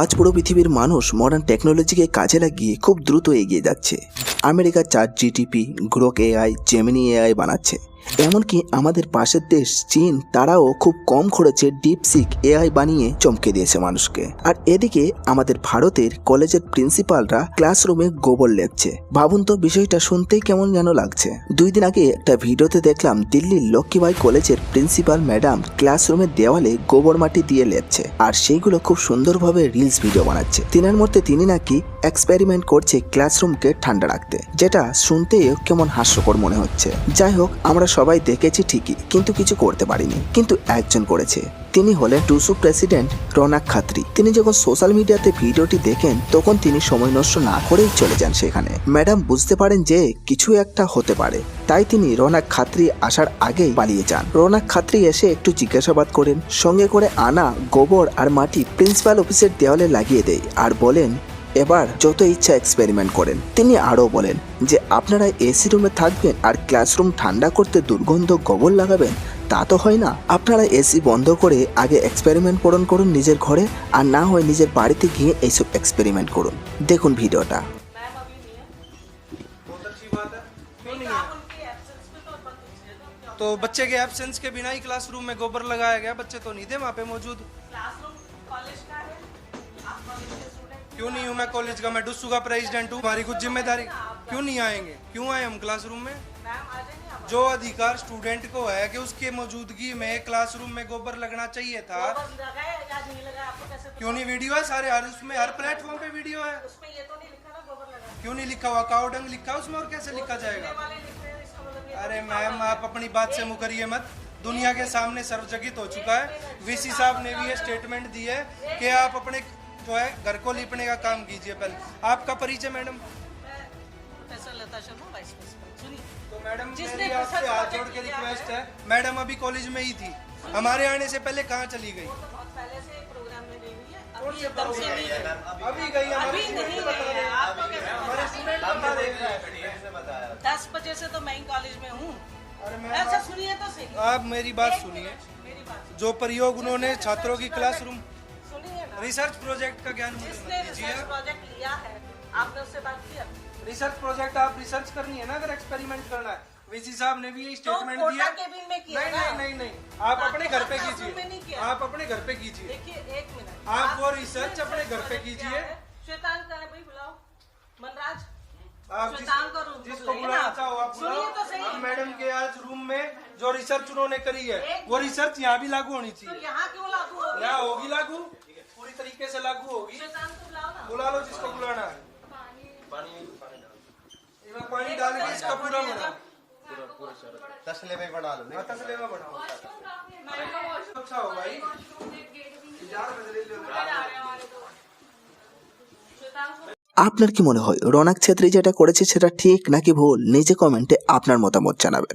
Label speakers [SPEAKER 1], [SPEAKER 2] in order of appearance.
[SPEAKER 1] আজ পুরো পৃথিবীর মানুষ মডার্ন টেকনোলজিকে কাজে লাগিয়ে খুব দ্রুত এগিয়ে যাচ্ছে। আমেরিকা চার জিটিপি গ্রোক এআই জেমিনি এআই বানাচ্ছে। এমনকি আমাদের পাশের দেশ, চীন, তারাও খুব কম খরচে ডিপসিক এআই বানিয়ে চমকে দিয়েছে মানুষকে। আর এদিকে আমাদের ভারতের কলেজের প্রিন্সিপালরা ক্লাসরুমে গোবর লেপছে। ভাবুন তো বিষয়টা শুনতেই কেমন যেন লাগছে। দুই দিন আগে একটা ভিডিওতে দেখলাম দিল্লির লক্ষ্মীবাই কলেজের প্রিন্সিপাল ম্যাডাম ক্লাসরুমের দেওয়ালে গোবর মাটি দিয়ে লেপছে। আর সেইগুলো খুব সুন্দরভাবে রিলস ভিডিও বানাচ্ছে। তিনার মধ্যে তিনি নাকি এক্সপেরিমেন্ট করছে ক্লাসরুমকে ঠান্ডা রাখতে, যেটা শুনতেই কেমন হাস্যকর মনে হচ্ছে। যাই হোক, আমরা সবাই দেখেছি ঠিকই, কিন্তু কিছু করতে পারিনি। কিন্তু একজন করেছে। তিনি হলেন টুসু প্রেসিডেন্ট রনাক খাত্রি। তিনি যখন সোশ্যাল মিডিয়াতে ভিডিওটি দেখেন, তখন তিনি সময় নষ্ট না করেই চলে যান সেখানে। ম্যাডাম বুঝতে পারেন যে কিছু একটা হতে পারে। তাই তিনি রনাক খাত্রি আসার আগেই পালিয়ে যান। রনাক খাত্রি এসে একটু জিজ্ঞাসাবাদ করেন, সঙ্গে করে আনা গোবর আর মাটি প্রিন্সিপাল অফিসের দেওয়ালে লাগিয়ে দেয় আর বলেন এবার যত ইচ্ছা এক্সপেরিমেন্ট করেন তিনি আরও বলেন যে আপনারা এসি রুমে থাকবেন আর ক্লাসরুম ঠান্ডা করতে দুর্গন্ধ গোবর লাগাবেন তা তো হয় না আপনারা এসি বন্ধ করে আগে এক্সপেরিমেন্ট পূরণ করুন নিজের ঘরে আর না হয় নিজের বাড়িতে গিয়ে এইসব এক্সপেরিমেন্ট করুন দেখুন ভিডিওটা
[SPEAKER 2] मैम अभी नहीं है
[SPEAKER 3] बहुत अच्छी बात है क्यों नहीं
[SPEAKER 2] आप
[SPEAKER 3] है
[SPEAKER 2] उनकी एब्सेंस में तो बंद कीजिए तो क्या
[SPEAKER 3] तो बच्चे के एब्सेंस के बिना ही क्लासरूम में गोबर लगाया गया बच्चे तो नहीं थे वहाँ पे मौजूद क्यों नहीं हूँ मैं कॉलेज का? मैं डुस्सू का प्रेसिडेंट हूँ। हमारी कुछ ज़िम्मेदारी। क्यों नहीं आएँगे? क्यों आए हम क्लासरूम में? जो अधिकार स्टूडेंट को है कि उसके मौजूदगी में क्लासरूम में गोबर लगना चाहिए था? क्यों नहीं वीडियो है? सारे हर उसमें हर प्लेटफॉर्म पे वीडियो है।
[SPEAKER 2] उसमें ये तो लगाए
[SPEAKER 3] क्यों नहीं लिखा हुआ? काउडंग लिखा उसमें और कैसे लिखा जाएगा?
[SPEAKER 2] हैं मतलब ये
[SPEAKER 3] अरे मैम आप अपनी बात से मुकरिए मत। दुनिया के सामने सर्वजगित हो चुका है। वीसी साहब ने भी ये स्टेटमेंट दी है कि आप अपने जो है घर को लिपने का काम कीजिए पहले। आपका परिचय मैडम?
[SPEAKER 2] लता शर्मा वाइस सुनिए।
[SPEAKER 3] तो मैडम जोड़ के रिक्वेस्ट
[SPEAKER 2] है?
[SPEAKER 3] मैडम अभी कॉलेज में ही थी। हमारे आने से पहले कहाँ चली गई?
[SPEAKER 2] अभी गई।
[SPEAKER 3] अभी
[SPEAKER 2] नहीं दस बजे से तो मैं कॉलेज में हूँ।
[SPEAKER 3] अच्छा
[SPEAKER 2] सुनिए तो सही।
[SPEAKER 3] आप मेरी बात सुनिए। जो प्रयोग उन्होंने छात्रों की क्लासरूम रिसर्च प्रोजेक्ट का ज्ञान मुझे
[SPEAKER 2] जिसने रिसर्च प्रोजेक्ट लिया है आपने उससे बात किया
[SPEAKER 3] रिसर्च प्रोजेक्ट आप रिसर्च करनी है ना अगर एक्सपेरिमेंट करना है। वीसी साहब ने भी
[SPEAKER 2] तो
[SPEAKER 3] स्टेटमेंट
[SPEAKER 2] कोटा
[SPEAKER 3] दिया।
[SPEAKER 2] केबिन में किया
[SPEAKER 3] नहीं नहीं नहीं नहीं। आप अपने घर पे कीजिए। आप अपने घर पे कीजिए।
[SPEAKER 2] देखिए एक मिनट।
[SPEAKER 3] आप वो रिसर्च अपने घर पे कीजिए।
[SPEAKER 2] है, श्वेतांक का है भाई बुलाओ। मनराज
[SPEAKER 3] जिसको बुलाना। आप। बुलाओ।
[SPEAKER 2] तो सही।
[SPEAKER 3] मैडम के आज रूम में जो रिसर्च उन्होंने करी है वो रिसर्च यहाँ भी लागू होनी
[SPEAKER 2] तो
[SPEAKER 3] चाहिए।
[SPEAKER 2] यहाँ क्यों लागू
[SPEAKER 3] यहाँ होगी लागू? पानी डाल के इसका पूरा बना
[SPEAKER 4] तसले में बना लो
[SPEAKER 3] हाँ, तसले में बनाओ अच्छा हो भाई यार बदले लो
[SPEAKER 2] श्वेतांक को
[SPEAKER 1] আপনার কি মনে হয় রনাক ছেত্রী যেটা করেছে সেটা ঠিক নাকি ভুল নিজে কমেন্টে আপনার মতামত জানাবেন